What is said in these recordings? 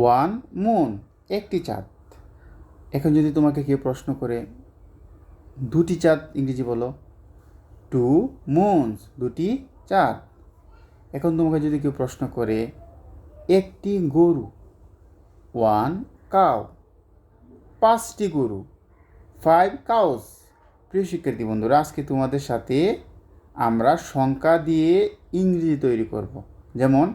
One moon, একটি চাঁদ। এখন যদি তোমাকে কেউ প্রশ্ন করে, দুটি চাঁদ ইংরেজি বলো টু মুনস দুটি চাঁদ। এখন তোমাকে যদি কেউ প্রশ্ন করে, একটি গরু ওয়ান কাউ পাঁচটি গরু ফাইভ কাউস প্রিয় শিক্ষার্থী বন্ধুরা, আজকে তোমাদের সাথে আমরা সংখ্যা দিয়ে ইংরেজি তৈরি করব। যেমন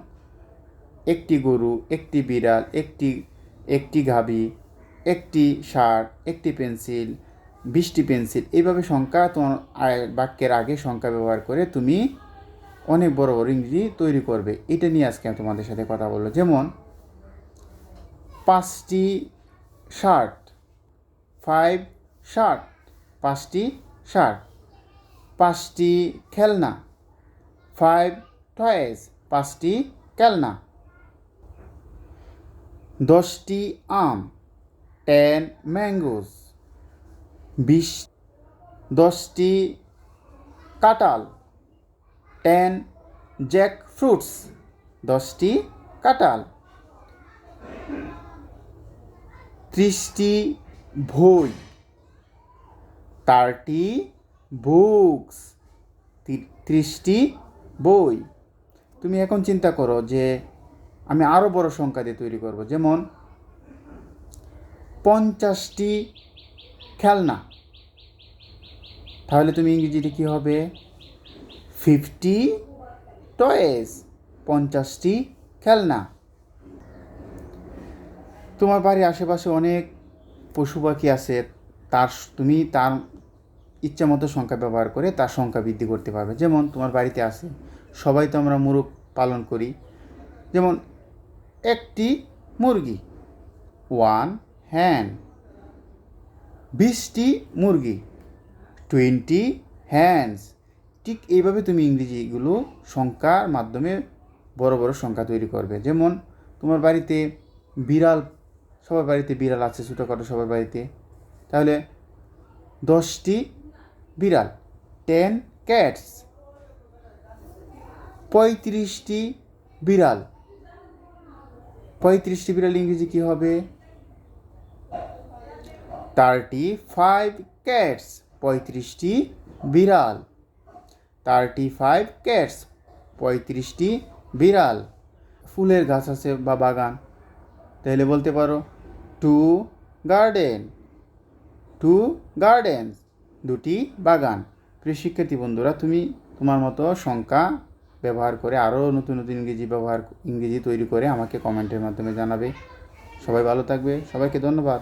একটি গরু, একটি বিড়াল, একটি একটি গাভী, একটি শার্ট একটি পেন্সিল, বিশটি পেন্সিল। এইভাবে সংখ্যা তোমার বাক্যের আগে সংখ্যা ব্যবহার করে তুমি অনেক বড় বড় ইংরেজি তৈরি করবে। এটা নিয়ে আজকে আমি তোমাদের সাথে কথা বলব। যেমন, পাঁচটি শার্ট ফাইভ শার্ট পাঁচটি শার্ট পাঁচটি খেলনা ফাইভ টয়েস পাঁচটি খেলনা। দশটি আম টেন ম্যাঙ্গোস বিশ, দশটি কাঁঠাল টেন জ্যাক ফ্রুটস দশটি কাঁঠাল, ত্রিশটি বই থার্টি বুকস ত্রিশটি বই। তুমি এখন চিন্তা করো যে আমি আরও বড় সংখ্যা দিয়ে তৈরি করব। যেমন পঞ্চাশটি খেলনা। তাহলে তুমি ইংরেজিতে কী হবে? ফিফটি টয়েস, পঞ্চাশটি খেলনা। তোমার বাড়ির আশেপাশে অনেক পশু পাখি আছে, তার তুমি তার ইচ্ছা মতো সংখ্যা ব্যবহার করে তার সংখ্যা বৃদ্ধি করতে পারবে। যেমন তোমার বাড়িতে আছে, সবাই তো আমরা মুরগ পালন করি। যেমন একটি মুরগি। ওয়ান হ্যান। বিশটি মুরগি। টোয়েন্টি হ্যান্ডস ঠিক এইভাবে তুমি ইংরেজিগুলো সংখ্যার মাধ্যমে বড় বড় সংখ্যা তৈরি করবে। যেমন তোমার বাড়িতে বিড়াল, সবার বাড়িতে বিড়াল আছে ছোটোখাটো সবার বাড়িতে। তাহলে দশটি বিড়াল টেন ক্যাটস পঁয়ত্রিশটি বিড়াল। পঁয়ত্রিশটি বিড়াল ইংরেজি কী হবে? থার্টি ফাইভ ক্যাটস পঁয়ত্রিশটি বিড়াল। থার্টি ফাইভ ক্যাটস পঁয়ত্রিশটি বিড়াল। ফুলের গাছ আছে বা বাগান, তাহলে বলতে পারো টু গার্ডেন টু গার্ডেন্স দুটি বাগান। প্রিয় শিক্ষার্থী বন্ধুরা, তুমি তোমার মতো সংখ্যা ব্যবহার করে, আরও নতুন নতুন ইংরেজি ব্যবহার, ইংরেজি তৈরি করে আমাকে কমেন্টের মাধ্যমে জানাবে। সবাই ভালো থাকবে। সবাইকে ধন্যবাদ।